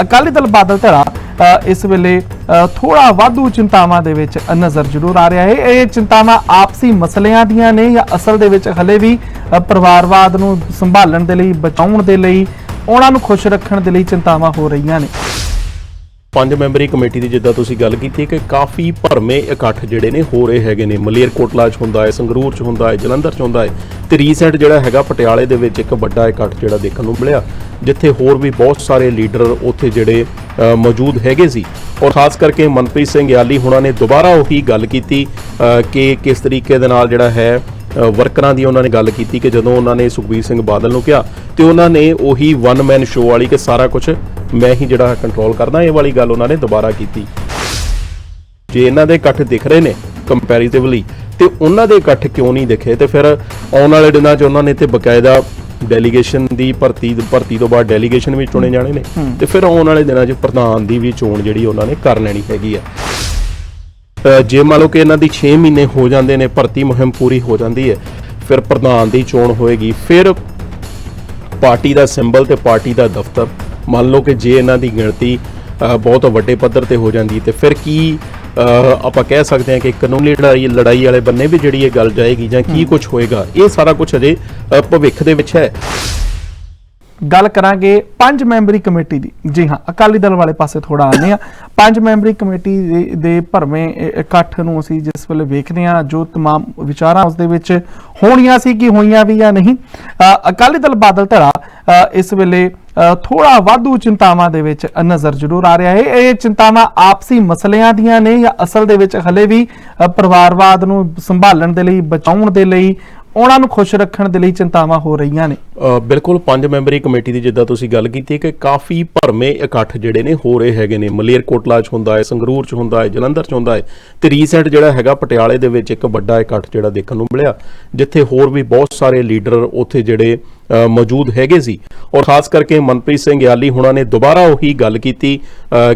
ਅਕਾਲੀ ਦਲ ਬਾਦਲ ਧੜਾ ਇਸ ਵੇਲੇ ਥੋੜਾ ਵਾਧੂ ਚਿੰਤਾਵਾਂ ਦੇ ਵਿੱਚ ਨਜ਼ਰ ਜ਼ਰੂਰ ਆ ਰਿਹਾ ਹੈ। ਇਹ ਚਿੰਤਾਵਾਂ ਆਪਸੀ ਮਸਲਿਆਂ ਦੀਆਂ ਨੇ ਜਾਂ ਅਸਲ ਦੇ ਵਿੱਚ ਹਲੇ ਵੀ ਪਰਿਵਾਰਵਾਦ ਨੂੰ ਸੰਭਾਲਣ ਦੇ ਲਈ, ਬਚਾਉਣ ਦੇ ਲਈ, ਉਹਨਾਂ ਨੂੰ ਖੁਸ਼ ਰੱਖਣ ਦੇ ਲਈ ਚਿੰਤਾਵਾਂ ਹੋ ਰਹੀਆਂ ਨੇ। ਪੰਜ ਮੈਂਬਰੀ ਕਮੇਟੀ ਦੀ ਜਿੱਦਾਂ ਤੁਸੀਂ ਗੱਲ ਕੀਤੀ ਕਿ ਕਾਫੀ ਭਰਮੇ ਇਕੱਠ ਜਿਹੜੇ ਨੇ ਹੋ ਰਹੇ ਹੈਗੇ ਨੇ। ਮਲੇਰਕੋਟਲਾ 'ਚ ਹੁੰਦਾ ਹੈ, ਸੰਗਰੂਰ 'ਚ ਹੁੰਦਾ ਹੈ, ਜਲੰਧਰ 'ਚ ਹੁੰਦਾ ਹੈ ਤੇ ਰੀਸੈਂਟ ਜਿਹੜਾ ਹੈਗਾ ਪਟਿਆਲੇ ਦੇ ਵਿੱਚ ਇੱਕ ਵੱਡਾ ਇਕੱਠ ਜਿਹੜਾ ਦੇਖਣ ਨੂੰ ਮਿਲਿਆ। ਜਿੱਥੇ ਹੋਰ ਵੀ ਬਹੁਤ ਸਾਰੇ ਲੀਡਰ ਉੱਥੇ ਜਿਹੜੇ ਮੌਜੂਦ ਹੈਗੇ ਸੀ। ਔਰ ਖਾਸ ਕਰਕੇ ਮਨਪ੍ਰੀਤ ਸਿੰਘ ਯਾਲੀ ਹੁਣਾਂ ਨੇ ਦੁਬਾਰਾ ਉਹੀ ਗੱਲ ਕੀਤੀ ਕਿ ਕਿਸ ਤਰੀਕੇ ਦੇ ਨਾਲ ਜਿਹੜਾ ਹੈ ਵਰਕਰਾਂ ਦੀ ਉਹਨਾਂ ਨੇ ਗੱਲ ਕੀਤੀ ਕਿ ਜਦੋਂ ਉਹਨਾਂ ਨੇ ਸੁਖਬੀਰ ਸਿੰਘ ਬਾਦਲ ਨੂੰ ਕਿਹਾ, ਤੇ ਉਹਨਾਂ ਨੇ ਉਹੀ ਵਨ ਮੈਨ ਸ਼ੋਅ ਵਾਲੀ ਕਿ ਸਾਰਾ ਕੁਝ ਮੈਂ ਹੀ ਜਿਹੜਾ ਕੰਟਰੋਲ ਕਰਦਾ, ਇਹ ਵਾਲੀ ਗੱਲ ਉਹਨਾਂ ਨੇ ਦੁਬਾਰਾ ਕੀਤੀ। ਜੇ ਇਹਨਾਂ ਦੇ ਇਕੱਠ ਦਿਖ ਰਹੇ ਨੇ ਕੰਪੈਰੀਟਿਵਲੀ ਤੇ ਉਹਨਾਂ ਦੇ ਇਕੱਠ ਕਿਉਂ ਨਹੀਂ ਦਿਖੇ? ਤੇ ਫਿਰ ਆਉਣ ਵਾਲੇ ਦਿਨਾਂ 'ਚ ਉਹਨਾਂ ਨੇ ਤੇ ਬਕਾਇਦਾ ਡੈਲੀਗੇਸ਼ਨ ਦੀ ਭਰਤੀ ਭਰਤੀ ਤੋਂ ਬਾਅਦ ਡੈਲੀਗੇਸ਼ਨ ਵੀ ਚੁਣੇ ਜਾਣੇ ਨੇ। ਤੇ ਫਿਰ ਆਉਣ ਵਾਲੇ ਦਿਨਾਂ 'ਚ ਪ੍ਰਧਾਨ ਦੀ ਵੀ ਚੋਣ ਜਿਹੜੀ ਉਹਨਾਂ ਨੇ ਕਰ ਲੈਣੀ ਹੈਗੀ ਆ। ਜੇ ਮੰਨ ਲਓ ਕਿ ਇਹਨਾਂ ਦੀ 6 ਮਹੀਨੇ ਹੋ ਜਾਂਦੇ ਨੇ ਭਰਤੀ ਮੁਹਿੰਮ ਪੂਰੀ ਹੋ ਜਾਂਦੀ ਹੈ ਫਿਰ ਪ੍ਰਧਾਨ ਦੀ ਚੋਣ ਹੋਏਗੀ। ਫਿਰ ਪਾਰਟੀ ਦਾ ਸਿੰਬਲ ਤੇ ਪਾਰਟੀ ਦਾ ਦਫ਼ਤਰ। ਮੰਨ ਲਓ ਕਿ ਜੇ ਇਹਨਾਂ ਦੀ ਗਿਣਤੀ ਬਹੁਤ ਵੱਡੇ ਪੱਧਰ ਤੇ ਹੋ ਜਾਂਦੀ ਤੇ ਫਿਰ ਕੀ ਆਪਾਂ ਕਹਿ ਸਕਦੇ ਹਾਂ ਕਿ ਕਾਨੂੰਨੀ ਲੜਾਈ ਲੜਾਈ ਵਾਲੇ ਬੰਨੇ ਵੀ ਜਿਹੜੀ ਇਹ ਗੱਲ ਜਾਏਗੀ ਜਾਂ ਕੀ ਕੁਝ ਹੋਏਗਾ ਇਹ ਸਾਰਾ ਕੁਝ ਅਜੇ ਅ, ਭਵਿੱਖ ਦੇ ਵਿੱਚ ਹੈ ਗੱਲ ਕਰਾਂਗੇ ਪੰਜ ਮੈਂਬਰੀ ਕਮੇਟੀ ਦੀ ਜੀ ਹਾਂ ਅਕਾਲੀ ਦਲ ਵਾਲੇ ਪਾਸੇ ਥੋੜਾ ਆਉਂਦੇ ਆ ਪੰਜ ਮੈਂਬਰੀ ਕਮੇਟੀ ਦੇ- ਦੇ ਭਰਵੇਂ ਇ- ਇਕੱਠ ਨੂੰ ਅਸੀਂ ਜਿਸ ਵੇਲੇ ਵੇਖਦੇ ਆ ਜੋ तमाम ਵਿਚਾਰਾਂ ਉਸ ਦੇ ਵਿੱਚ ਹੋਣੀਆਂ ਸੀ ਕਿ ਹੋਈਆਂ ਵੀ ਜਾਂ ਨਹੀਂ ਅ, ਅਕਾਲੀ ਦਲ ਬਾਦਲ ਧੜਾ ਅ, ਇਸ ਵੇਲੇ ਥੋੜਾ ਵਾਧੂ ਚਿੰਤਾਵਾਂ ਦੇ ਵਿੱਚ ਨਜ਼ਰ ਜ਼ਰੂਰ ਆ ਰਿਹਾ ਹੈ। ਇਹ ਚਿੰਤਾਵਾਂ ਆਪਸੀ ਮਸਲਿਆਂ ਦੀਆਂ ਨੇ ਜਾਂ ਅਸਲ ਦੇ ਵਿੱਚ ਹਲੇ ਵੀ ਪਰਿਵਾਰਵਾਦ ਨੂੰ ਸੰਭਾਲਣ ਦੇ ਲਈ, ਬਚਾਉਣ ਦੇ ਲਈ ਉਹਨਾਂ ਨੂੰ ਖੁਸ਼ ਰੱਖਣ ਦੇ ਲਈ ਚਿੰਤਾਵਾਂ ਹੋ ਰਹੀਆਂ ਨੇ। ਬਿਲਕੁਲ ਪੰਜ ਮੈਂਬਰੀ ਕਮੇਟੀ ਦੀ ਜਿੱਦਾਂ ਤੁਸੀਂ ਗੱਲ ਕੀਤੀ ਕਿ ਕਾਫੀ ਭਰਮੇ ਇਕੱਠ ਜਿਹੜੇ ਨੇ ਹੋ ਰਹੇ ਹੈਗੇ ਨੇ। ਮਲੇਰਕੋਟਲਾ 'ਚ ਹੁੰਦਾ ਹੈ, ਸੰਗਰੂਰ 'ਚ ਹੁੰਦਾ ਹੈ, ਜਲੰਧਰ 'ਚ ਹੁੰਦਾ ਹੈ ਤੇ ਰੀਸੈਂਟ ਜਿਹੜਾ ਹੈਗਾ ਪਟਿਆਲੇ ਦੇ ਵਿੱਚ ਇੱਕ ਵੱਡਾ ਇਕੱਠ ਜਿਹੜਾ ਦੇਖਣ ਨੂੰ ਮਿਲਿਆ, ਜਿੱਥੇ ਹੋਰ ਵੀ ਬਹੁਤ ਸਾਰੇ ਲੀਡਰ ਉੱਥੇ ਜਿਹੜੇ ਮੌਜੂਦ ਹੈਗੇ ਸੀ। ਔਰ ਖਾਸ ਕਰਕੇ ਮਨਪ੍ਰੀਤ ਸਿੰਘ ਯਾਲੀ ਹੁਣਾਂ ਨੇ ਦੁਬਾਰਾ ਉਹੀ ਗੱਲ ਕੀਤੀ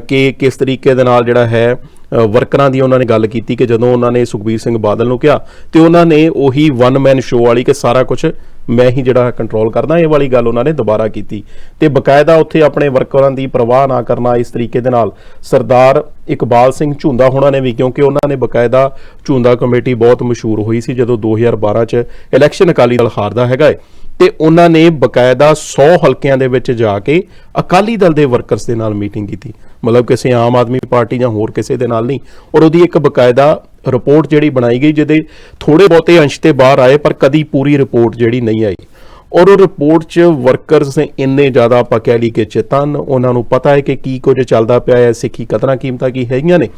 ਕਿ ਕਿਸ ਤਰੀਕੇ ਦੇ ਨਾਲ ਜਿਹੜਾ ਹੈ ਵਰਕਰਾਂ ਦੀ ਉਹਨਾਂ ਨੇ ਗੱਲ ਕੀਤੀ ਕਿ ਜਦੋਂ ਉਹਨਾਂ ਨੇ ਸੁਖਬੀਰ ਸਿੰਘ ਬਾਦਲ ਨੂੰ ਕਿਹਾ ਤੇ ਉਹਨਾਂ ਨੇ ਉਹੀ ਵਨ ਮੈਨ ਸ਼ੋਅ ਵਾਲੀ ਕਿ ਸਾਰਾ ਕੁਝ ਮੈਂ ਹੀ ਜਿਹੜਾ ਕੰਟਰੋਲ ਕਰਦਾ, ਇਹ ਵਾਲੀ ਗੱਲ ਉਹਨਾਂ ਨੇ ਦੁਬਾਰਾ ਕੀਤੀ। ਤੇ ਬਕਾਇਦਾ ਉੱਥੇ ਆਪਣੇ ਵਰਕਰਾਂ ਦੀ ਪਰਵਾਹ ਨਾ ਕਰਨਾ ਇਸ ਤਰੀਕੇ ਦੇ ਨਾਲ ਸਰਦਾਰ ਇਕਬਾਲ ਸਿੰਘ ਝੁੰਦਾ ਹੋਣਾ ਨੇ ਵੀ, ਕਿਉਂਕਿ ਉਹਨਾਂ ਨੇ ਬਕਾਇਦਾ ਝੁੰਦਾ ਕਮੇਟੀ ਬਹੁਤ ਮਸ਼ਹੂਰ ਹੋਈ ਸੀ ਜਦੋਂ 2012 ਚ ਇਲੈਕਸ਼ਨ ਅਕਾਲੀ ਦਲ ਹਾਰਦਾ ਹੈਗਾ ਏ ਤੇ ਉਹਨਾਂ ਨੇ ਬਕਾਇਦਾ 100 ਹਲਕਿਆਂ ਦੇ ਵਿੱਚ ਜਾ ਕੇ ਅਕਾਲੀ ਦਲ ਦੇ ਵਰਕਰਸ ਦੇ ਨਾਲ ਮੀਟਿੰਗ ਕੀਤੀ। ਮਤਲਬ ਕਿਸੇ ਆਮ ਆਦਮੀ ਪਾਰਟੀ ਜਾਂ ਹੋਰ ਕਿਸੇ ਦੇ ਨਾਲ ਨਹੀਂ। ਔਰ ਉਹਦੀ ਇੱਕ ਬਕਾਇਦਾ ਰਿਪੋਰਟ ਜਿਹੜੀ ਬਣਾਈ ਗਈ ਜਿਹਦੇ ਥੋੜੇ ਬਹੁਤੇ ਅੰਸ਼ ਤੇ ਬਾਹਰ ਆਏ ਪਰ ਕਦੀ ਪੂਰੀ ਰਿਪੋਰਟ ਜਿਹੜੀ ਨਹੀਂ ਆਈ। ਔਰ ਉਹ ਰਿਪੋਰਟ 'ਚ ਵਰਕਰਸ ਨੇ ਇੰਨੇ ਜ਼ਿਆਦਾ ਆਪਾਂ ਕਹਿ ਲਈ ਕਿ ਚੇਤਨ ਉਹਨਾਂ ਨੂੰ ਪਤਾ ਹੈ ਕਿ ਕੀ ਕੁਝ ਚੱਲਦਾ ਪਿਆ ਹੈ ਸਿੱਖੀ ਕਦਰਾਂ ਕੀਮਤਾਂ ਕੀ ਹੈਗੀਆਂ ਨੇ।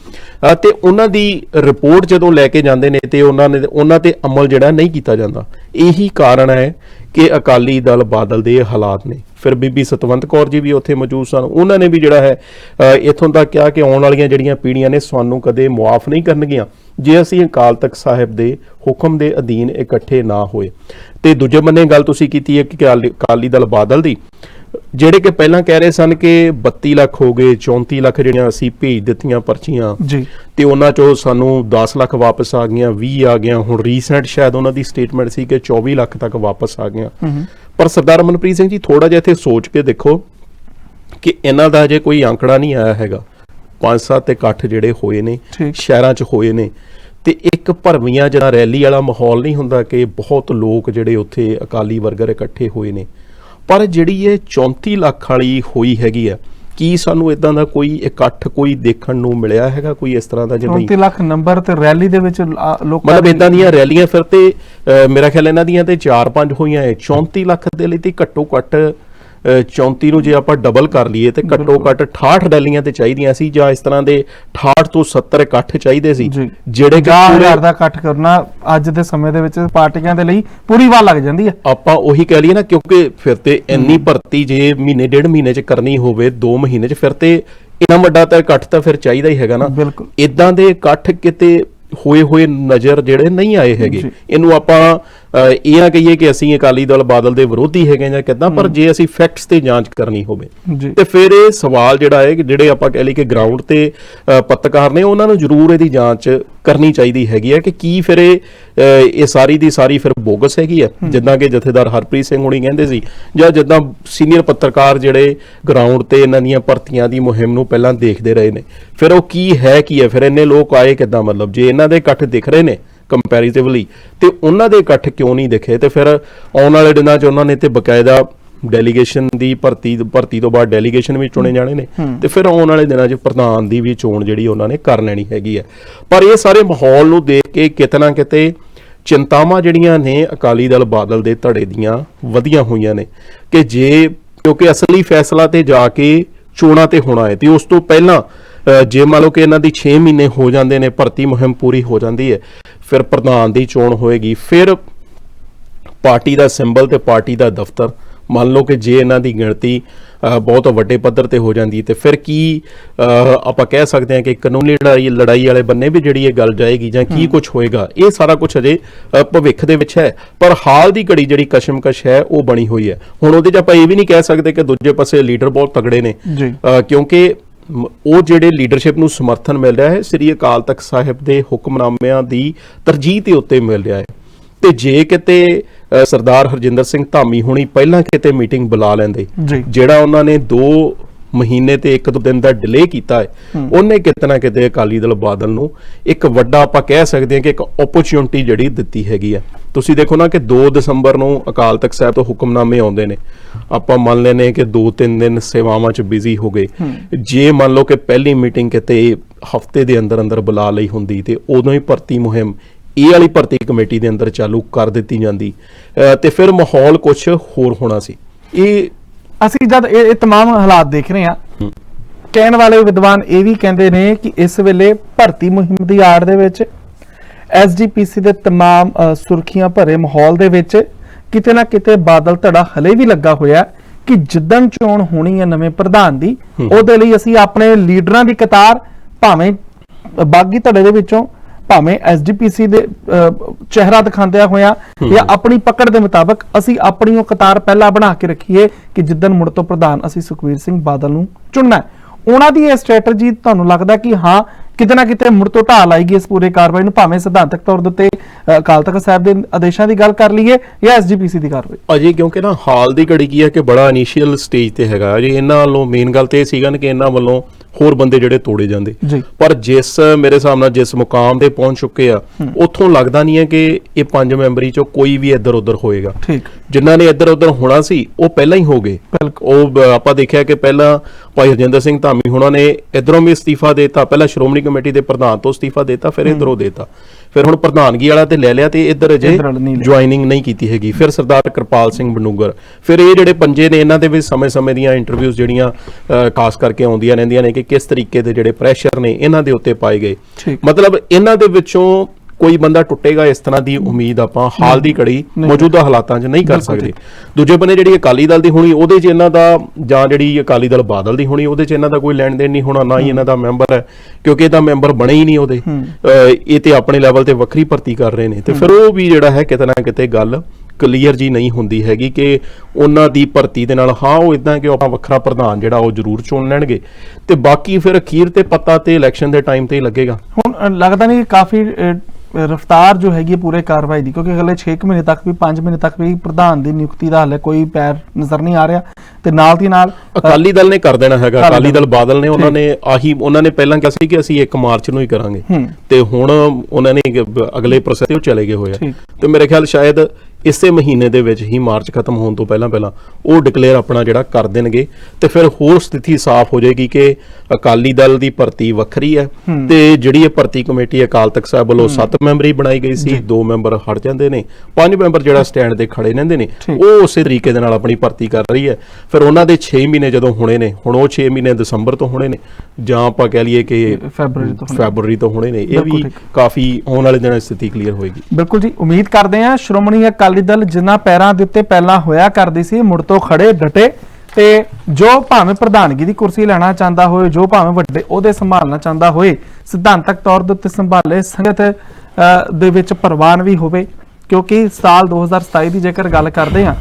ਅ, ਤੇ ਉਹਨਾਂ ਦੀ ਰਿਪੋਰਟ ਜਦੋਂ ਲੈ ਕੇ ਜਾਂਦੇ ਨੇ ਤੇ ਉਹਨਾਂ ਨੇ ਉਹਨਾਂ ਤੇ ਅਮਲ ਜਿਹੜਾ ਨਹੀਂ ਕੀਤਾ ਜਾਂਦਾ। ਇਹੀ ਕਾਰਨ ਹੈ ਕਿ ਅਕਾਲੀ ਦਲ ਬਾਦਲ ਦੇ ਹਾਲਾਤ ਨੇ। ਫਿਰ ਬੀਬੀ ਸਤਵੰਤ ਕੌਰ ਜੀ ਵੀ ਉੱਥੇ ਮੌਜੂਦ ਸਨ। ਉਹਨਾਂ ਨੇ ਵੀ ਜਿਹੜਾ ਹੈ ਅ, ਇੱਥੋਂ ਤੱਕ ਕਿਹਾ ਕਿ ਆਉਣ ਵਾਲੀਆਂ ਜਿਹੜੀਆਂ ਪੀੜ੍ਹੀਆਂ ਨੇ ਸਾਨੂੰ ਕਦੇ ਮੁਆਫ ਨਹੀਂ ਕਰਨਗੀਆਂ। ਜੇ ਅਸੀਂ ਅਕਾਲ ਤਖਤ ਸਾਹਿਬ ਦੇ ਹੁਕਮ ਦੇ ਅਧੀਨ ਇਕੱਠੇ ਨਾ ਹੋਏ। ਤੇ ਦੂਜੇ ਬੰਨੇ ਗੱਲ ਤੁਸੀਂ ਕੀਤੀ ਹੈ ਕਿ ਅਕਾਲੀ ਅਕਾਲੀ ਦਲ ਬਾਦਲ ਦੀ। ਜਿਹੜੇ ਕਿ ਪਹਿਲਾਂ ਕਹਿ ਰਹੇ ਸਨ ਕਿ 32 ਲੱਖ ਹੋ ਗਏ 34 ਲੱਖ ਜਿਹੜੀਆਂ ਅਸੀਂ ਭੇਜ ਦਿੱਤੀਆਂ ਪਰਚੀਆਂ ਜੀ। ਤੇ ਉਹਨਾਂ ਚੋਂ ਸਾਨੂੰ 10 ਲੱਖ ਵਾਪਸ ਆ ਗਈਆਂ 20 ਆ ਗਈਆਂ। ਹੁਣ ਰੀਸੈਂਟ ਸ਼ਾਇਦ ਉਹਨਾਂ ਦੀ ਸਟੇਟਮੈਂਟ ਸੀ ਕਿ 24 ਲੱਖ ਤੱਕ ਵਾਪਸ ਆ ਗਈਆਂ। ਪਰ ਸਰਦਾਰ ਮਨਪ੍ਰੀਤ ਸਿੰਘ ਜੀ ਥੋੜਾ ਜਿਹਾ ਇੱਥੇ ਸੋਚ ਕੇ ਦੇਖੋ ਕਿ ਇਹਨਾਂ ਦਾ ਅਜੇ ਕੋਈ ਆંકੜਾ ਨਹੀਂ ਆਇਆ ਹੈਗਾ। ਪੰਜ ਸੱਤ ਇਕੱਠ ਜਿਹੜੇ ਹੋਏ ਨੇ। ਸ਼ਹਿਰਾਂ 'ਚ ਹੋਏ ਨੇ। ਤੇ ਇੱਕ ਭਰਵੀਆਂ ਜਿਹੜਾ ਰੈਲੀ ਵਾਲਾ ਮਾਹੌਲ ਨਹੀਂ ਹੁੰਦਾ ਕਿ ਬਹੁਤ ਲੋਕ ਜਿਹੜੇ ਉੱਥੇ ਅਕਾਲੀ ਵਰਕਰ ਇਕੱਠੇ ਹੋਏ ਨੇ। ਪਰ ਜਿਹੜੀ ਇਹ 34 ਲੱਖ ਵਾਲੀ ਹੋਈ ਹੈਗੀ ਆ ਕੀ ਸਾਨੂੰ ਇਦਾਂ ਦਾ ਕੋਈ ਇਕੱਠ ਕੋਈ ਦੇਖਣ ਨੂੰ ਮਿਲਿਆ ਹੈਗਾ ਕੋਈ ਇਸ ਤਰ੍ਹਾਂ ਦਾ ਜਿਵੇਂ? 34 ਲੱਖ ਨੰਬਰ ਤੇ ਰੈਲੀ ਦੇ ਵਿੱਚ ਲੋਕਾਂ ਮਤਲਬ ਇਦਾਂ ਦੀਆਂ ਰੈਲੀਆਂ ਫਿਰ ਤੇ ਮੇਰਾ ਖਿਆਲ ਇਹਨਾਂ ਦੀਆਂ ਤੇ 4-5 ਹੋਈਆਂ ਹੈ 34 ਲੱਖ ਦੇ ਲਈ ਤੇ ਘੱਟੋ ਘੱਟ 34 ਨੂੰ ਜੇ ਆਪਾਂ ਡਬਲ ਕਰ ਲਈਏ ਤੇ ਘੱਟੋ ਘੱਟ 68 ਰੈਲੀਆਂ ਤੇ ਚਾਹੀਦੀਆਂ ਸੀ ਜਾਂ ਇਸ ਤਰ੍ਹਾਂ ਦੇ 68 ਤੋਂ 70 ਇਕੱਠ ਚਾਹੀਦੇ ਸੀ ਜਿਹੜੇ ਕਿ ਹਜ਼ਾਰ ਦਾ ਇਕੱਠ ਕਰਨਾ ਅੱਜ ਦੇ ਸਮੇਂ ਦੇ ਵਿੱਚ ਪਾਰਟੀਆਂ ਦੇ ਲਈ ਪੂਰੀ ਵਾਰ ਲੱਗ ਜਾਂਦੀ ਹੈ। ਆਪਾਂ ਉਹੀ ਕਹਿ ਲਈਏ ਨਾ ਕਿਉਂਕਿ ਫਿਰ ਤੇ ਇੰਨੀ ਭਰਤੀ ਜੇ ਮਹੀਨੇ ਡੇਢ ਮਹੀਨੇ ਚ ਕਰਨੀ ਹੋਵੇ 2 ਮਹੀਨੇ ਚ ਫਿਰ ਤੇ ਇੰਨਾ ਵੱਡਾ ਤਾਂ ਇਕੱਠ ਤਾਂ ਫਿਰ ਚਾਹੀਦਾ ਹੀ ਹੈਗਾ ਨਾ। ਇਦਾਂ ਦੇ ਇਕੱਠ ਕਿਤੇ ਹੋਏ ਹੋਏ ਨਜ਼ਰ ਜਿਹੜੇ ਨਹੀਂ ਆਏ ਹੈਗੇ। ਇਹਨੂੰ ਆਪਾਂ ਇਹ ਨਾ ਕਹੀਏ ਕਿ ਅਸੀਂ ਅਕਾਲੀ ਦਲ ਬਾਦਲ ਦੇ ਵਿਰੋਧੀ ਹੈਗੇ ਜਾਂ ਕਿਦਾਂ ਪਰ ਜੇ ਅਸੀਂ ਫੈਕਟਸ ਤੇ ਜਾਂਚ ਕਰਨੀ ਹੋਵੇ ਤੇ ਫਿਰ ਇਹ ਸਵਾਲ ਜਿਹੜਾ ਹੈ ਕਿ ਜਿਹੜੇ ਆਪਾਂ ਕਹਿ ਲਈ ਕਿ ਗਰਾਊਂਡ ਤੇ ਪੱਤਰਕਾਰ ਨੇ ਉਹਨਾਂ ਨੂੰ ਜ਼ਰੂਰ ਇਹਦੀ ਜਾਂਚ ਕਰਨੀ ਚਾਹੀਦੀ ਹੈਗੀ ਹੈ ਕਿ ਕੀ ਫਿਰ ਇਹ ਇਹ ਸਾਰੀ ਦੀ ਸਾਰੀ ਫਿਰ ਬੋਗਸ ਹੈਗੀ ਹੈ। ਜਿੱਦਾਂ ਕਿ ਜਥੇਦਾਰ ਹਰਪ੍ਰੀਤ ਸਿੰਘ ਹੁਣੀ ਕਹਿੰਦੇ ਸੀ ਜਾਂ ਜਿੱਦਾਂ ਸੀਨੀਅਰ ਪੱਤਰਕਾਰ ਜਿਹੜੇ ਗਰਾਊਂਡ ਤੇ ਇਹਨਾਂ ਦੀਆਂ ਭਰਤੀਆਂ ਦੀ ਮੁਹਿੰਮ ਨੂੰ ਪਹਿਲਾਂ ਦੇਖਦੇ ਰਹੇ ਨੇ। ਫਿਰ ਉਹ ਕੀ ਹੈ ਕੀ ਹੈ? ਫਿਰ ਇੰਨੇ ਲੋਕ ਆਏ ਕਿੱਦਾਂ ਮਤਲਬ? ਜੇ ਇਹਨਾਂ ਦੇ ਇਕੱਠ ਦਿਖ ਰਹੇ ਨੇ ਕੰਪੈਰੀਟਿਵਲੀ ਤੇ ਉਹਨਾਂ ਦੇ ਇਕੱਠ ਕਿਉਂ ਨਹੀਂ ਦਿਖੇ? ਤੇ ਫਿਰ ਆਉਣ ਵਾਲੇ ਦਿਨਾਂ 'ਚ ਉਹਨਾਂ ਨੇ ਤੇ ਬਕਾਇਦਾ ਡੈਲੀਗੇਸ਼ਨ ਦੀ ਭਰਤੀ ਭਰਤੀ ਤੋਂ ਬਾਅਦ ਡੈਲੀਗੇਸ਼ਨ ਵੀ ਚੁਣੇ ਜਾਣੇ ਨੇ। ਤੇ ਫਿਰ ਆਉਣ ਵਾਲੇ ਦਿਨਾਂ 'ਚ ਪ੍ਰਧਾਨ ਦੀ ਵੀ ਚੋਣ ਜਿਹੜੀ ਉਹਨਾਂ ਨੇ ਕਰ ਲੈਣੀ ਹੈਗੀ ਹੈ। ਪਰ ਇਹ ਸਾਰੇ ਮਾਹੌਲ ਨੂੰ ਦੇਖ ਕੇ ਕਿਤੇ ਨਾ ਕਿਤੇ ਚਿੰਤਾਵਾਂ ਜਿਹੜੀਆਂ ਨੇ ਅਕਾਲੀ ਦਲ ਬਾਦਲ ਦੇ ਧੜੇ ਦੀਆਂ ਵਧੀਆਂ ਹੋਈਆਂ ਨੇ ਕਿ ਜੇ ਕਿਉਂਕਿ ਅਸਲੀ ਫੈਸਲਾ ਤੇ ਜਾ ਕੇ ਚੋਣਾਂ ਤੇ ਹੋਣਾ ਹੈ ਤੇ ਉਸ ਤੋਂ ਪਹਿਲਾਂ ਜੇ ਮੰਨ ਲਓ ਕਿ ਇਹਨਾਂ ਦੀ 6 ਮਹੀਨੇ ਹੋ ਜਾਂਦੇ ਨੇ ਭਰਤੀ ਮੁਹਿੰਮ ਪੂਰੀ ਹੋ ਜਾਂਦੀ ਹੈ ਫਿਰ ਪ੍ਰਧਾਨ ਦੀ ਚੋਣ ਹੋਏਗੀ। ਫਿਰ ਪਾਰਟੀ ਦਾ ਸਿੰਬਲ ਤੇ ਪਾਰਟੀ ਦਾ ਦਫ਼ਤਰ। ਮੰਨ ਲਓ ਕਿ ਜੇ ਇਹਨਾਂ ਦੀ ਗਿਣਤੀ ਬਹੁਤ ਵੱਡੇ ਪੱਧਰ ਤੇ ਹੋ ਜਾਂਦੀ ਤੇ ਫਿਰ ਕੀ ਆਪਾਂ ਕਹਿ ਸਕਦੇ ਹਾਂ ਕਿ ਕਾਨੂੰਨੀ ਲੜਾਈ ਲੜਾਈ ਵਾਲੇ ਬੰਨੇ ਵੀ ਜਿਹੜੀ ਇਹ ਗੱਲ ਜਾਏਗੀ ਜਾਂ ਕੀ ਕੁਝ ਹੋਏਗਾ ਇਹ ਸਾਰਾ ਕੁਝ ਅਜੇ ਭਵਿੱਖ ਦੇ ਵਿੱਚ ਹੈ। ਪਰ ਹਾਲ ਦੀ ਘੜੀ ਜਿਹੜੀ ਕਸ਼ਮਕਸ਼ ਹੈ ਉਹ ਬਣੀ ਹੋਈ ਹੈ। ਹੁਣ ਉਹਦੇ 'ਚ ਆਪਾਂ ਇਹ ਵੀ ਨਹੀਂ ਕਹਿ ਸਕਦੇ ਕਿ ਦੂਜੇ ਪਾਸੇ ਲੀਡਰ ਬਹੁਤ ਤਗੜੇ ਨੇ। ਕਿਉਂਕਿ ਉਹ ਜਿਹੜੇ ਲੀਡਰਸ਼ਿਪ ਨੂੰ ਸਮਰਥਨ ਮਿਲ ਰਿਹਾ ਹੈ ਸ੍ਰੀ ਅਕਾਲ ਤਖਤ ਸਾਹਿਬ ਦੇ ਹੁਕਮਨਾਮਿਆਂ ਦੀ ਤਰਜੀਹ ਦੇ ਉੱਤੇ ਮਿਲ ਰਿਹਾ ਹੈ ਤੇ ਜੇ ਕਿਤੇ ਸਰਦਾਰ ਹਰਜਿੰਦਰ ਸਿੰਘ ਧਾਮੀ ਹੁਣੀ ਪਹਿਲਾਂ ਕਿਤੇ ਮੀਟਿੰਗ ਬੁਲਾ ਲੈਂਦੇ। ਜਿਹੜਾ ਉਹਨਾਂ ਨੇ 2 ਮਹੀਨੇ ਤੇ 1 ਦੋ ਦਿਨ ਦਾ ਡਿਲੇ ਕੀਤਾ ਹੈ। ਉਹਨੇ ਕਿਤੇ ਨਾ ਕਿਤੇ ਅਕਾਲੀ ਦਲ ਬਾਦਲ ਨੂੰ ਇੱਕ ਵੱਡਾ ਆਪਾਂ ਕਹਿ ਸਕਦੇ ਹਾਂ ਕਿ ਇੱਕ ਓਪਰਚੁਨਿਟੀ ਜਿਹੜੀ ਦਿੱਤੀ ਹੈਗੀ ਆ। ਤੁਸੀਂ ਦੇਖੋ ਨਾ ਕਿ 2 ਦਸੰਬਰ ਨੂੰ ਅਕਾਲ ਤਖਤ ਸਾਹਿਬ ਤੋਂ ਹੁਕਮਨਾਮੇ ਆਉਂਦੇ ਨੇ। ਆਪਾਂ ਮੰਨ ਲੈਨੇ ਕਿ 2-3 ਦਿਨ ਸੇਵਾਵਾਂ 'ਚ ਬਿਜ਼ੀ ਹੋ ਗਏ। ਜੇ ਮੰਨ ਲਓ ਕਿ ਪਹਿਲੀ ਮੀਟਿੰਗ ਕਿਤੇ ਹਫ਼ਤੇ ਦੇ ਅੰਦਰ ਅੰਦਰ ਬੁਲਾ ਲਈ ਹੁੰਦੀ ਤੇ ਉਦੋਂ ਹੀ ਭਰਤੀ ਮੁਹਿੰਮ ਇਹ ਵਾਲੀ ਭਰਤੀ ਕਮੇਟੀ ਦੇ ਅੰਦਰ ਚਾਲੂ ਕਰ ਦਿੱਤੀ ਜਾਂਦੀ। ਤੇ ਫਿਰ ਮਾਹੌਲ ਕੁਝ ਹੋਰ ਹੋਣਾ ਸੀ। ਇਹ ਅਸੀਂ ਜਦ ਇਹ ਇਹ तमाम ਹਾਲਾਤ ਦੇਖ ਰਹੇ ਹਾਂ ਕਹਿਣ ਵਾਲੇ ਵਿਦਵਾਨ ਇਹ ਵੀ ਕਹਿੰਦੇ ਨੇ ਕਿ ਇਸ ਵੇਲੇ ਭਰਤੀ ਮੁਹਿੰਮ ਦੀ ਆੜ ਦੇ ਵਿੱਚ ਐਸਜੀਪੀਸੀ ਦੇ तमाम ਅ, ਸੁਰਖੀਆਂ ਭਰੇ ਮਾਹੌਲ ਦੇ ਵਿੱਚ ਕਿਤੇ ਨਾ ਕਿਤੇ ਬਾਦਲ ਧੜਾ ਹਲੇ ਵੀ ਲੱਗਾ ਹੋਇਆ ਕਿ ਜਿੱਦਣ ਚੋਣ ਹੋਣੀ ਹੈ ਨਵੇਂ ਪ੍ਰਧਾਨ ਦੀ ਉਹਦੇ ਲਈ ਅਸੀਂ ਆਪਣੇ ਲੀਡਰਾਂ ਦੀ ਕਤਾਰ ਭਾਵੇਂ ਬਾਗੀ ਧੜੇ ਦੇ ਵਿੱਚੋਂ ਭਾਵੇਂ ਐਸਜੀਪੀਸੀ ਦੇ ਚਿਹਰਾ ਦਿਖਾਉਂਦਿਆਂ ਹੋਇਆ ਜਾਂ ਆਪਣੀ ਪਕੜ ਦੇ ਮੁਤਾਬਕ ਅਸੀਂ ਆਪਣੀ ਉਹ ਕਤਾਰ ਪਹਿਲਾਂ ਬਣਾ ਕੇ ਰੱਖੀਏ ਕਿ ਜਿੱਦਨ ਮੁੜ ਤੋਂ ਪ੍ਰਧਾਨ ਅਸੀਂ ਸੁਖਵੀਰ ਸਿੰਘ ਬਾਦਲ ਨੂੰ ਚੁਣਨਾ ਹੈ। ਉਹਨਾਂ ਦੀ ਇਹ ਸਟ੍ਰੈਟਜੀ ਤੁਹਾਨੂੰ ਲੱਗਦਾ ਕਿ ਹਾਂ ਕਿਤੇ ਨਾ ਕਿਤੇ ਮੁੜ ਤੋਂ ਢਾਲ ਆਏਗੀ ਇਸ ਪੂਰੇ ਕਾਰਵਾਈ ਨੂੰ ਭਾਵੇਂ ਸਿਧਾਂਤਕ ਤੌਰ ਦੇ ਉੱਤੇ ਅਕਾਲ ਤਖਤ ਸਾਹਿਬ ਦੇ ਆਦੇਸ਼ਾਂ ਦੀ ਗੱਲ ਕਰ ਲਈਏ ਜਾਂ ਐਸਜੀਪੀਸੀ ਦੀ ਕਾਰਵਾਈ ਅਜੇ ਕਿਉਂਕਿ ਨਾ ਹਾਲ ਦੀ ਘੜੀ ਕੀ ਹੈ ਕਿ ਬੜਾ ਇਨੀਸ਼ੀਅਲ ਸਟੇਜ ਤੇ ਹੈਗਾ। ਅਜੇ ਇਹਨਾਂ ਵੱਲੋਂ ਮੇਨ ਗੱਲ ਤੇ ਇਹ ਸੀਗਾ ਕਿ ਇਹਨਾਂ ਵੱਲੋਂ ਹੋਰ ਬੰਦੇ ਜਿਹੜੇ ਤੋੜੇ ਜਾਂਦੇ। ਜੀ। ਪਰ ਜਿਸ ਮੇਰੇ ਹਿਸਾਬ ਨਾਲ ਜਿਸ ਮੁਕਾਮ ਤੇ ਪਹੁੰਚ ਚੁੱਕੇ ਆ ਉੱਥੋਂ ਲੱਗਦਾ ਨਹੀਂ ਹੈ ਕਿ ਇਹ ਪੰਜ ਮੈਂਬਰੀ ਚੋਂ ਕੋਈ ਵੀ ਇੱਧਰ ਉੱਧਰ ਹੋਏਗਾ। ਠੀਕ। ਜਿਨ੍ਹਾਂ ਨੇ ਇੱਧਰ ਉੱਧਰ ਹੋਣਾ ਸੀ ਉਹ ਪਹਿਲਾਂ ਹੀ ਹੋ ਗਏ। ਉਹ ਆਪਾਂ ਦੇਖਿਆ ਕਿ ਪਹਿਲਾਂ ਭਾਈ ਹਰਜਿੰਦਰ ਸਿੰਘ ਧਾਮੀ ਹੁਣਾਂ ਨੇ ਇਧਰੋਂ ਵੀ ਅਸਤੀਫਾ ਦੇਤਾ। ਪਹਿਲਾਂ ਸ਼੍ਰੋਮਣੀ ਕਮੇਟੀ ਦੇ ਪ੍ਰਧਾਨ ਤੋਂ ਅਸਤੀਫਾ ਦੇਤਾ ਫਿਰ ਇਧਰੋਂ ਦੇਤਾ। ਫਿਰ ਹੁਣ ਪ੍ਰਧਾਨਗੀ ਵਾਲਾ ਤੇ ਲੈ ਲਿਆ ਤੇ ਇੱਧਰ ਅਜੇ। ਜੁਆਇਨਿੰਗ ਨਹੀਂ ਕੀਤੀ ਹੈਗੀ ਫਿਰ ਸਰਦਾਰ ਕਿਰਪਾਲ ਸਿੰਘ ਬਨੂਗਰ ਫਿਰ ਇਹ ਜਿਹੜੇ ਪੰਜੇ ਨੇ ਇਹਨਾਂ ਦੇ ਵਿੱਚ ਸਮੇਂ-ਸਮੇਂ ਦੀਆਂ ਇੰਟਰਵਿਊਜ਼ ਜਿਹੜੀਆਂ ਖਾਸ ਕਰਕੇ ਆਉਂਦੀਆਂ ਰਹਿੰਦੀਆਂ ਨੇ ਕਿ ਕਿਸ ਤਰੀਕੇ ਦੇ ਜਿਹੜੇ ਪ੍ਰੈਸ਼ਰ ਨੇ ਇਹਨਾਂ ਦੇ ਉੱਤੇ ਪਾਏ ਗਏ। ਮਤਲਬ ਇਹਨਾਂ ਦੇ ਵਿੱਚੋਂ ਕੋਈ ਬੰਦਾ ਟੁੱਟੇਗਾ ਇਸ ਤਰ੍ਹਾਂ ਦੀ ਉਮੀਦ ਆਪਾਂ ਹਾਲ ਦੀ ਘੜੀ ਮੌਜੂਦਾ ਹਾਲਾਤਾਂ 'ਚ ਨਹੀਂ ਕਰ ਸਕਦੇ। ਦੂਜੇ ਬੰਨੇ ਜਿਹੜੀ ਅਕਾਲੀ ਦਲ ਦੀ ਹੋਣੀ ਉਹਦੇ 'ਚ ਇਹਨਾਂ ਦਾ ਜਾਂ ਜਿਹੜੀ ਅਕਾਲੀ ਦਲ ਬਾਦਲ ਦੀ ਹੋਣੀ ਉਹਦੇ 'ਚ ਇਹਨਾਂ ਦਾ ਕੋਈ ਲੈਣ ਦੇਣ ਨਹੀਂ ਹੋਣਾ ਨਾ ਹੀ ਇਹਨਾਂ ਦਾ ਮੈਂਬਰ ਹੈ ਕਿਉਂਕਿ ਇਹਦਾ ਮੈਂਬਰ ਬਣੇ ਹੀ ਨਹੀਂ ਉਹਦੇ। ਇਹ ਤੇ ਆਪਣੇ ਲੈਵਲ ਤੇ ਵੱਖਰੀ ਭਰਤੀ ਕਰ ਰਹੇ ਨੇ। ਤੇ ਫਿਰ ਉਹ ਵੀ ਜਿਹੜਾ ਹੈ ਕਿਤੇ ਨਾ ਕਿਤੇ ਗੱਲ ਕਲੀਅਰ ਜੀ ਨਹੀਂ ਹੁੰਦੀ ਹੈਗੀ ਕਿ ਉਹਨਾਂ ਦੀ ਭਰਤੀ ਦੇ ਨਾਲ ਹਾਂ ਉਹ ਇਦਾਂ ਕਿ ਉਹ ਆਪਾਂ ਵੱਖਰਾ ਪ੍ਰਧਾਨ ਜਿਹੜਾ ਉਹ ਜ਼ਰੂਰ ਚੁਣ ਲੈਣਗੇ। ਤੇ ਬਾਕੀ ਫਿਰ ਅਖੀਰ ਤੇ ਪਤਾ ਤੇ ਇਲੈਕਸ਼ਨ ਦੇ ਟਾਈਮ ਤੇ ਹੀ ਲੱਗੇਗਾ। ਹੁਣ ਲੱਗਦਾ ਨਹੀਂ ਕਿ ਕਾਫੀ ਰਫਤਾਰ ਜੋ ਹੈਗੀ ਪੂਰੇ ਕਾਰਵਾਈ ਦੀ ਕਿਉਂਕਿ ਅਗਲੇ 6 ਮਹੀਨੇ ਤੱਕ ਵੀ 5 ਮਹੀਨੇ ਤੱਕ ਵੀ ਪ੍ਰਧਾਨ ਦੀ ਨਿਯੁਕਤੀ ਦਾ ਹਾਲੇ ਕੋਈ ਪੈਰ ਨਜ਼ਰ ਨਹੀਂ ਆ ਰਿਹਾ ਤੇ ਨਾਲ ਦੀ ਨਾਲ ਅਕਾਲੀ ਦਲ ਨੇ ਕਰ ਦੇਣਾ ਹੈਗਾ ਅਕਾਲੀ ਦਲ। ਦਲ ਬਾਦਲ ਨੇ ਉਹਨਾਂ ਨੇ ਆਹੀ ਉਹਨਾਂ ਨੇ ਪਹਿਲਾਂ ਕਿਹਾ ਸੀ ਕਿ ਅਸੀਂ 1 ਮਾਰਚ ਨੂੰ ਹੀ ਕਰਾਂਗੇ। ਤੇ ਹੁਣ ਉਹਨਾਂ ਨੇ ਅਗਲੇ ਪ੍ਰੋਸੈਸ ਤੇ ਉਹ ਚਲੇ ਗਏ ਹੋਏ ਆ। ਤੇ ਮੇਰੇ ਖਿਆਲ ਸ਼ਾਇਦ ਇਸੇ ਮਹੀਨੇ ਦੇ ਵਿੱਚ ਹੀ ਮਾਰਚ ਖਤਮ ਹੋਣ ਤੋਂ ਪਹਿਲਾਂ ਪਹਿਲਾਂ ਉਹ ਡਿਕਲੇਅਰ ਆਪਣਾ ਜਿਹੜਾ ਕਰ ਦੇਣਗੇ ਤੇ ਫਿਰ ਹੋਰ ਸਥਿਤੀ ਸਾਫ਼ ਹੋ ਜਾਏਗੀ ਕਿ ਅਕਾਲੀ ਦਲ ਦੀ ਭਰਤੀ ਵੱਖਰੀ ਹੈ ਤੇ ਜਿਹੜੀ ਇਹ ਭਰਤੀ ਕਮੇਟੀ ਅਕਾਲ ਤਖਤ ਸਾਹਿਬ ਵੱਲੋਂ 7 ਮੈਂਬਰੀ ਬਣਾਈ ਗਈ ਸੀ ਦੋ ਮੈਂਬਰ ਹਟ ਜਾਂਦੇ ਨੇ ਪੰਜ ਮੈਂਬਰ ਜਿਹੜਾ ਸਟੈਂਡ ਤੇ ਖੜੇ ਰਹਿੰਦੇ ਨੇ। ਉਹ ਉਸੇ ਤਰੀਕੇ ਦੇ ਨਾਲ ਆਪਣੀ ਭਰਤੀ ਕਰ ਰਹੀ ਹੈ ਫਿਰ ਉਹਨਾਂ ਦੇ 6 ਮਹੀਨੇ ਜਦੋਂ ਹੋਣੇ ਨੇ ਹੁਣ ਉਹ 6 ਮਹੀਨੇ ਦਸੰਬਰ ਤੋਂ ਹੋਣੇ ਨੇ ਜਾਂ ਆਪਾਂ ਕਹਿ ਲਈਏ ਕਿ ਫੈਬਰੂਰੀ ਤੋਂ। ਫੈਬਰੂਰੀ ਤੋਂ ਹੋਣੇ ਨੇ ਇਹ ਵੀ। ਕਾਫੀ ਆਉਣ ਵਾਲੇ ਦਿਨਾਂ 'ਚ ਸਥਿਤੀ ਕਲੀਅਰ ਹੋਏਗੀ ਬਿਲਕੁਲ ਜੀ ਉਮੀਦ ਕਰਦੇ ਹਾਂ ਸ਼੍ਰੋਮਣੀ ਅਕਾਲੀ ਦਲ ਜਿਨ੍ਹਾਂ ਪੈਰਾਂ ਦੇ ਉੱਤੇ ਪਹਿਲਾਂ ਹੋਇਆ ਕਰਦੀ ਸੀ ਮੁੜ ਤੋਂ ਖੜੇ ਡਟੇ ਤੇ ਜੋ ਭਾਵੇਂ ਪ੍ਰਧਾਨਗੀ ਦੀ ਕੁਰਸੀ ਲੈਣਾ ਚਾਹੁੰਦਾ ਹੋਏ ਜੋ ਭਾਵੇਂ ਵੱਡੇ ਉਹਦੇ ਸੰਭਾਲਣਾ ਚਾਹੁੰਦਾ ਹੋਏ ਸਿਧਾਂਤਕ ਤੌਰ ਦੇ ਉੱਤੇ ਸੰਭਾਲੇ ਸੰਗਤ ਦੇ ਵਿੱਚ ਪ੍ਰਵਾਨ ਵੀ ਹੋਵੇ ਕਿਉਂਕਿ ਸਾਲ 2027 ਦੀ ਜੇਕਰ ਗੱਲ ਕਰਦੇ ਆ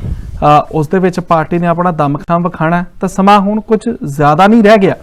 ਉਸ ਦੇ ਵਿੱਚ ਪਾਰਟੀ ਨੇ ਆਪਣਾ ਦਮਖਮ ਵਿਖਾਣਾ ਹੈ, ਤਾਂ ਸਮਾਂ ਹੁਣ ਕੁਝ ਜ਼ਿਆਦਾ ਨਹੀਂ ਰਹਿ ਗਿਆ।